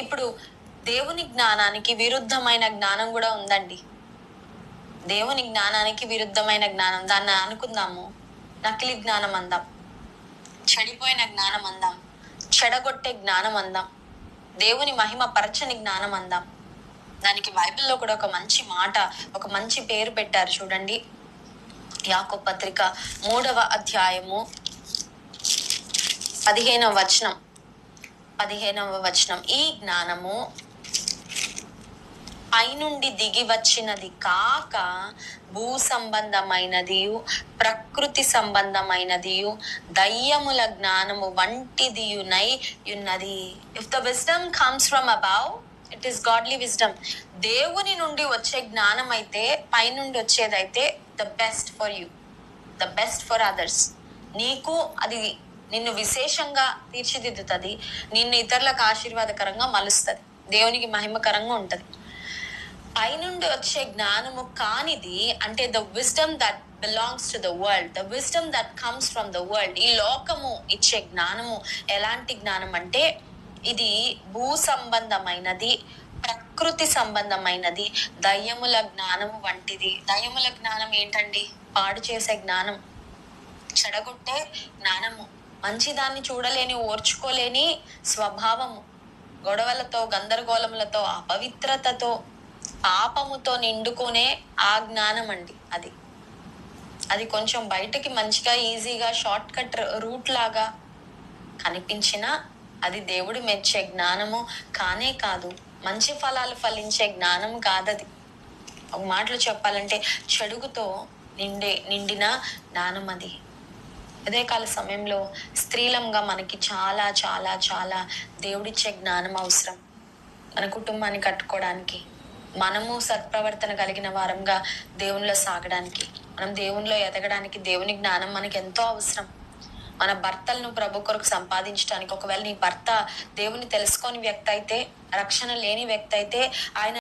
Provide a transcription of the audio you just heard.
ఇప్పుడు దేవుని జ్ఞానానికి విరుద్ధమైన జ్ఞానం కూడా ఉందండి. దేవుని జ్ఞానానికి విరుద్ధమైన జ్ఞానం. దాన్ని అనుకుందాము. నకిలీ జ్ఞానం అందాం. చెడిపోయిన జ్ఞానం అందాం. చెడగొట్టే జ్ఞానం అందాం. దేవుని మహిమ పరచని జ్ఞానం అందాం. దానికి బైబిల్లో కూడా ఒక మంచి మాట ఒక మంచి పేరు పెట్టారు చూడండి. యాకో పత్రిక మూడవ అధ్యాయము పదిహేనవ వచనం. పదిహేనవ వచనం. ఈ జ్ఞానము పైనుండి దిగి వచ్చినది కాక భూ సంబంధమైనది ప్రకృతి సంబంధమైనది దయ్యముల జ్ఞానము వంటిదియునై ఉన్నది. If the wisdom comes from above it is godly wisdom దేవుని నుండి వచ్చే జ్ఞానం అయితే పైనుండి వచ్చేదైతే the best for you the best for others నీకు అది నిన్ను విశేషంగా తీర్చిదిద్దుతుంది నిన్ను ఇతరులకు ఆశీర్వాదకరంగా మలుస్తుంది. దేవునికి మహిమకరంగా ఉంటుంది. పైనుండి వచ్చే జ్ఞానము కానిది అంటే the wisdom that belongs to the world the wisdom that comes from the world ఈ లోకము ఇచ్చే జ్ఞానము ఎలాంటి జ్ఞానం అంటే ఇది భూ సంబంధమైనది ప్రకృతి సంబంధమైనది దయ్యముల జ్ఞానము వంటిది. దయ్యముల జ్ఞానం ఏంటండి? పాడు చేసే జ్ఞానం. చెడగొట్టే జ్ఞానము. మంచిదాన్ని చూడలేని ఓర్చుకోలేని స్వభావము. గొడవలతో గందరగోళములతో అపవిత్రతతో పాపముతో నిండుకునే ఆ జ్ఞానం అండి అది. అది కొంచెం బయటకి మంచిగా ఈజీగా షార్ట్ కట్ రూట్ లాగా కనిపించినా అది దేవుడు మెచ్చే జ్ఞానము కానే కాదు. మంచి ఫలాలు ఫలించే జ్ఞానం కాదది. ఒక మాటలు చెప్పాలంటే చెడుగుతో నిండే నిండిన జ్ఞానం అది అదే కాల సమయంలో స్త్రీలంగా మనకి చాలా చాలా చాలా దేవుడిచ్చే జ్ఞానం అవసరం. మన కుటుంబాన్ని కట్టుకోవడానికి మనము సత్ప్రవర్తన కలిగిన వారంగా దేవునిలో సాగడానికి మనం దేవునిలో ఎదగడానికి దేవుని జ్ఞానం మనకి ఎంతో అవసరం. మన భర్తలను ప్రభు కొరకు సంపాదించడానికి ఒకవేళ నీ భర్త దేవుని తెలుసుకోని వ్యక్తి అయితే రక్షణ లేని వ్యక్తి అయితే ఆయన